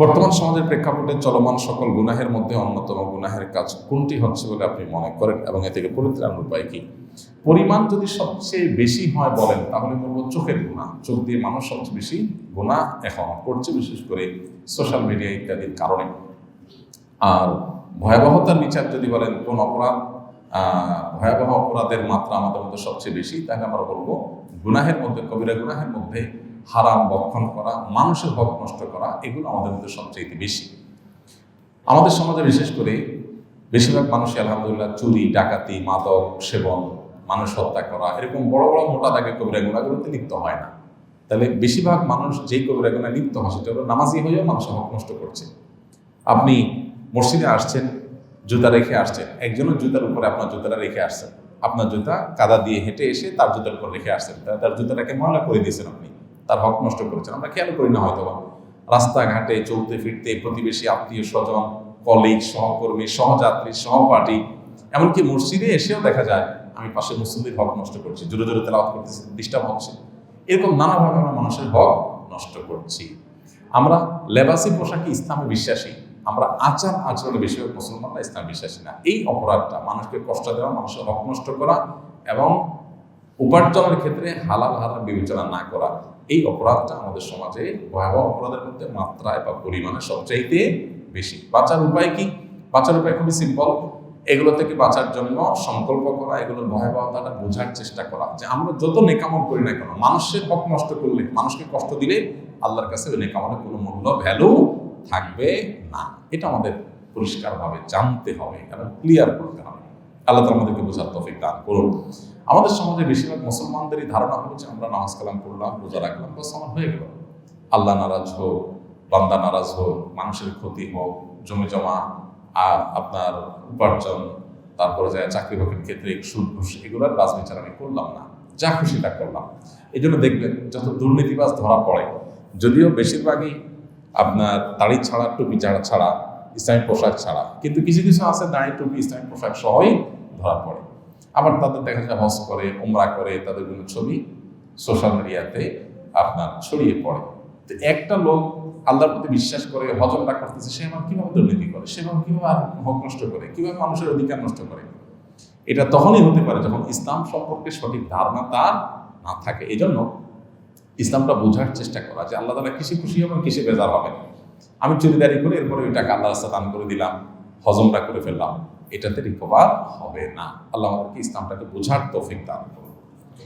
বর্তমান সমাজের প্রেক্ষাপটে চলমান সকল গুনাহের মধ্যে অন্যতম গুনাহের কাজ কোনটি হচ্ছে বলে আপনি মনে করেন এবং এ থেকে পরিত্রাণের উপায় কি? পরিমাণ যদি সবচেয়ে বেশি হয় বলেন, তাহলে বলব চোখের গুণা। চোখ দিয়ে মানুষ সবচেয়ে বেশি গুণা এখন করছে, বিশেষ করে সোশ্যাল মিডিয়া ইত্যাদির কারণে। আর ভয়াবহতার বিচার যদি বলেন, কোন অপরাধ ভয়াবহ অপরাধের মাত্রা আমাদের মধ্যে সবচেয়ে বেশি, তাহলে আমরা বলব গুনাহের মধ্যে, কবিরা গুনাহের মধ্যে হারাম বক্ষণ করা, মানুষের হক নষ্ট করা, এগুলো আমাদের মধ্যে সবচেয়ে বেশি। আমাদের সমাজে বিশেষ করে বেশিরভাগ মানুষই আলহামদুলিল্লাহ চুরি, ডাকাতি, মাদক, সেবন, মানুষ হত্যা করা, এরকম বড় বড় মোটা দাগে কবিরা গুণাগুলোতে লিপ্ত হয় না। তাহলে বেশিরভাগ মানুষ যেই কবিরা গুণায় লিপ্ত হয়, সেটা হলো নামাজি হয়েও মানুষের হক নষ্ট করছে। আপনি মসজিদে আসছেন, জুতা রেখে আসছেন একজনের জুতার উপরে আপনার জুতাটা রেখে আসছেন। আপনার জুতা কাদা দিয়ে হেঁটে এসে তার জুতার উপর রেখে আসছেন তার জুতাটাকে ময়লা করে দিয়েছেন আপনি। তার হক নষ্ট করেছেন। আমরা খেয়াল করি না হয়তো। রাস্তাঘাটে, চলতে ফিরতে, প্রতিবেশী, আত্মীয় স্বজন কলিগ সহকর্মী, সহযাত্রী, সহপাঠী, এমনকি মসজিদে এসেও দেখা যায়, আমি পাশে মুসলিমের হক নষ্ট করছি, জোরে জোরে তেলাওয়াত করতেছি ডিস্টার্ব হচ্ছে। এরকম নানাভাবে আমরা মানুষের হক নষ্ট করছি। আমরা লেবাসি পোশাকে ইসলামে বিশ্বাসী, আমরা আচার আচরণে বেশিরভাগ মুসলমানরা ইসলাম বিশ্বাসী না। এই অপরাধটা মানুষকে কষ্ট দেওয়া, মানুষের হক নষ্ট করা এবং উপার্জনের ক্ষেত্রে হালাল হারাম বিবেচনা না করা, এই অপরাধটা আমাদের সমাজে ভয়াবহ অপরাধের মধ্যে মাত্রায় বা পরিমাণে সবচাইতে বেশি। বাঁচার উপায় কি? বাঁচার উপায় খুবই সিম্পল এগুলো থেকে বাঁচার জন্য সংকল্প করা এগুলোর ভয়াবহতাটা বোঝার চেষ্টা করা। যে আমরা যত নেকামল করি না কেন, মানুষের হক নষ্ট করলে, মানুষকে কষ্ট দিলে আল্লাহর কাছে ওই নেকামলের কোনো মূল্য ভ্যালু থাকবে না। এটা আমাদের পরিষ্কারভাবে জানতে হবে, এবং ক্লিয়ার করতে হবে। আল্লাহ আমাদেরকে বোঝার তফিক দান করুন। আমাদের সমাজে বেশিরভাগ মুসলমানদেরই ধারণা হলো যে আমরা নামাজ কালাম করলাম রোজা রাখলাম, বাস আমার হয়ে গেল। আল্লাহ নারাজ হোক, বান্দা নারাজ হোক, মানুষের ক্ষতি হোক, জমি জমা আপনার উপার্জন, তারপরে যায় চাকরি বাকরির ক্ষেত্রে সুদ, ঘুষ, এগুলোর রাজবিচার আমি করলাম না। যা খুশি তা করলাম। এই জন্য দেখবেন, যত দুর্নীতিবাজ ধরা পড়ে, যদিও বেশিরভাগই আপনার দাড়ি ছাড়া, টুপি ছাড়া ছাড়া ইসলামিক পোশাক ছাড়া, কিন্তু কিছু কিছু আছে দাড়ি, টুপি ইসলামিক পোশাক সহই ধরা পড়ে। আবার তাদের দেখা যায় হজ করে, উমরা করে, তাদের কোনো ছবি সোশ্যাল মিডিয়াতে আপনার ছড়িয়ে পড়ে। তো একটা লোক আল্লাহর প্রতি বিশ্বাস করে, হজমটা করতেছে, সে আমার কীভাবে দুর্নীতি করে? সে আমার কীভাবে হক নষ্ট করে? কীভাবে মানুষের অধিকার নষ্ট করে? এটা তখনই হতে পারে যখন ইসলাম সম্পর্কে সঠিক ধারণা তার না থাকে। এই জন্য ইসলামটা বোঝার চেষ্টা করা যে আল্লাহ তালা কিসে খুশি হবেন কিসে বেজার হবেন আমি চুরিদারি করে এরপরে ওই টাকা আল্লাহ রাস্তা দান করে দিলাম, হজমটা করে ফেললাম। এটাতে রিকভার হবে না। আল্লাহ আমাদেরকে ইসলামটাকে বোঝার তৌফিক দান করুন।